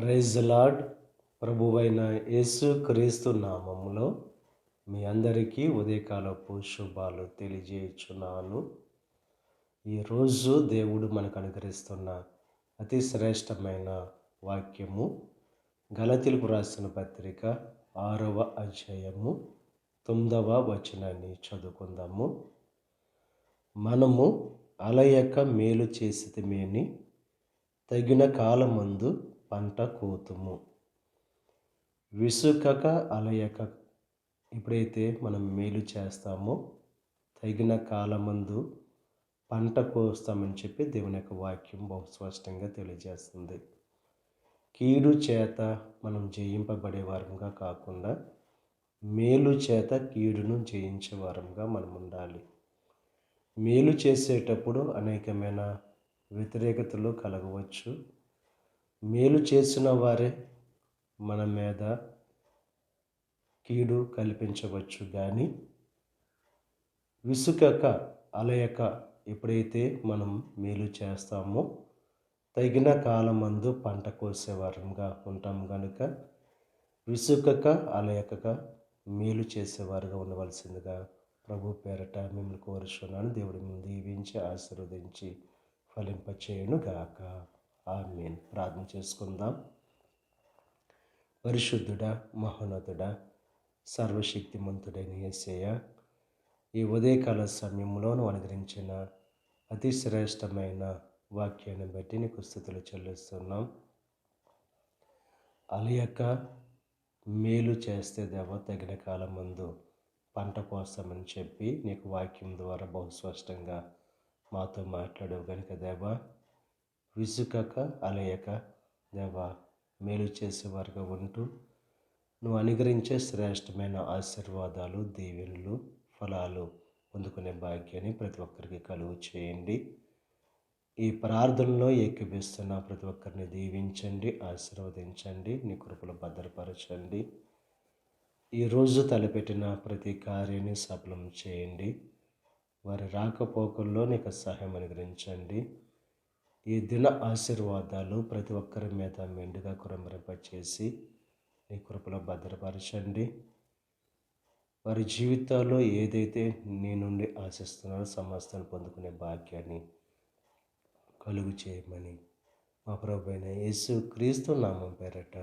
Praise ప్రభువైన యేసు క్రీస్తు నామములో మీ అందరికీ ఉదయకాలపు శుభాలు తెలియజేయుచున్నాను. ఈరోజు దేవుడు మనకు అనుగ్రహిస్తున్న అతి శ్రేష్టమైన వాక్యము గలతిలుపు రాసిన పత్రిక ఆరవ అధ్యాయము తొమ్మిదవ వచనాన్ని చదువుకుందాము. మనము అలయక మేలు చేసితమేని తగిన కాలమందు పంట కోతుము. విసుకక అలయక. ఎప్పుడైతే మనం మేలు చేస్తామో. తగిన కాలమందు పంట కోస్తామని చెప్పి దేవుని యొక్క వాక్యం బహు స్పష్టంగా తెలియజేస్తుంది. కీడు చేత మనం జయింపబడే వారంగా కాకుండా మేలు చేత కీడును జయించే వారంగా మనం ఉండాలి. మేలు చేసేటప్పుడు అనేకమైన వ్యతిరేకతలు కలగవచ్చు. మేలు చేసిన వారే మన మీద కీడు కల్పించవచ్చు కానీ విసుకక అలయక ఎప్పుడైతే మనం మేలు చేస్తామో తగిన కాలమందు పంట కోసేవారంగా ఉంటాం కనుక విసుకక అలయకక మేలు చేసేవారుగా ఉండవలసిందిగా ప్రభు పేరట మిమ్మల్ని కోరుచున్నాను. దేవుడి ముందు దీవించి ఆశీర్వదించి ఫలింపచేయను గాక ఆమెన్. ప్రార్థన చేసుకుందాం. పరిశుద్ధుడా మహోన్నతుడా సర్వశక్తిమంతుడైన ఏసయ్య ఈ ఉదయకాల సమయంలోను అనుగ్రహించిన అతి శ్రేష్టమైన వాక్యాన్ని బట్టి నీకు స్థుతులు చెల్లిస్తున్నాం. అలయక మేలు చేస్తే దేవ తగిన కాలం ముందు పంట కోసమని చెప్పి నీకు వాక్యం ద్వారా బహుస్పష్టంగా మాతో మాట్లాడవు కనుక దేవా. విసుకక అలయక దేవా మేలు చేసేవారుగా ఉంటూ నువ్వు అనుగ్రహించే శ్రేష్టమైన ఆశీర్వాదాలు దీవెనలు ఫలాలు పొందుకునే భాగ్యాన్ని ప్రతి ఒక్కరికి కలుగు చేయండి. ఈ ప్రార్థనలో ఏకీపిస్తున్న ప్రతి ఒక్కరిని దీవించండి ఆశీర్వదించండి నీ కృపలు భద్రపరచండి. ఈరోజు తలపెట్టిన ప్రతి కార్యాన్ని సఫలం చేయండి. వారి రాకపోకల్లో నీకు సహాయం అనుగ్రహించండి. ఈ దిన ఆశీర్వాదాలు ప్రతి ఒక్కరి మీద మెండుగా కురంబరింపచేసి నీ కృపలో భద్రపరచండి. వారి జీవితాల్లో ఏదైతే నీ నుండి ఆశిస్తున్నారో సమస్తాన్ని పొందుకునే భాగ్యాన్ని కలుగు చేయమని మా ప్రభు అయిన యేసు క్రీస్తు నామం పేరట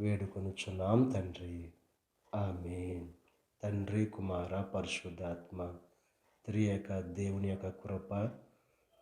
వేడుకొనుచున్నాం తండ్రి. ఆమె తండ్రి కుమార పరిశుద్ధాత్మ త్రియక దేవుని యొక్క కృప